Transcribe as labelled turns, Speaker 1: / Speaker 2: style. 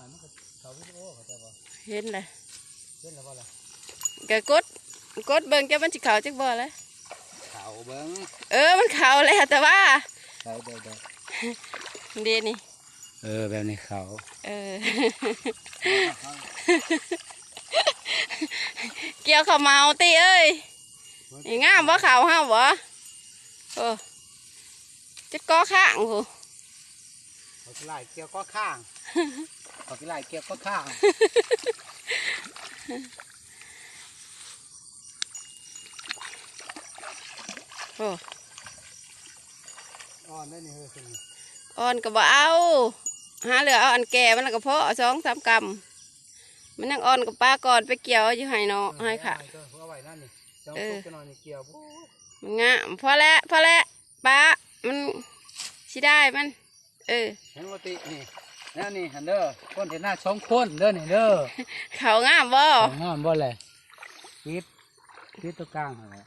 Speaker 1: อยมันก็เขาวิดีโอเขาใจบ่
Speaker 2: เห็นเลย
Speaker 1: เล่นแล้วบ่ล่ะ
Speaker 2: ก็กดกดเบิ่งจะมันสิเขาจักบ่เลย
Speaker 1: เขาเบิ้ง
Speaker 2: เออมันเขาแล้วแต่ว่า
Speaker 1: เขาเด้อเด้อ
Speaker 2: เดี๋ยวนี้
Speaker 1: เออแบบนี้เขา
Speaker 2: เออเกี่ยวข้าวเมาติเอ้ยอีงามบ่ขาวห้าบ่โอ้จะก่อข้างผู้
Speaker 1: เขาสิไล่เกี่ยวก็ข้างเขาสิไล่เกี่ยวก็ข้าง
Speaker 2: โอ้
Speaker 1: อ่อนได้นี่เฮ้ยสิ
Speaker 2: อ่อนก็บ่เอา หาเหลือเอาอันแก่มันแล้วก็พอเอาสองสามกำมันยังอ่อนกับป้าก่อนไปเกี่ยวอยู่ให้เนาะให้ค่ะ
Speaker 1: เออเอาไว้นั่นนี่จ้อง
Speaker 2: เออ
Speaker 1: ตุ๊กจะนอนนี่เกี่ยวโอ้ย
Speaker 2: มันงามพอแล้วพอแล้วป้ามันสิได้มัน เออ
Speaker 1: เห็นว่าตินี่แล้วนี่หันเด้อคนเห็นหน้าสองคนเด้อนี่เด้อ
Speaker 2: เขางามบ่
Speaker 1: ของงามบ่เลยปิดปิดตัวกลางหั่นแหละ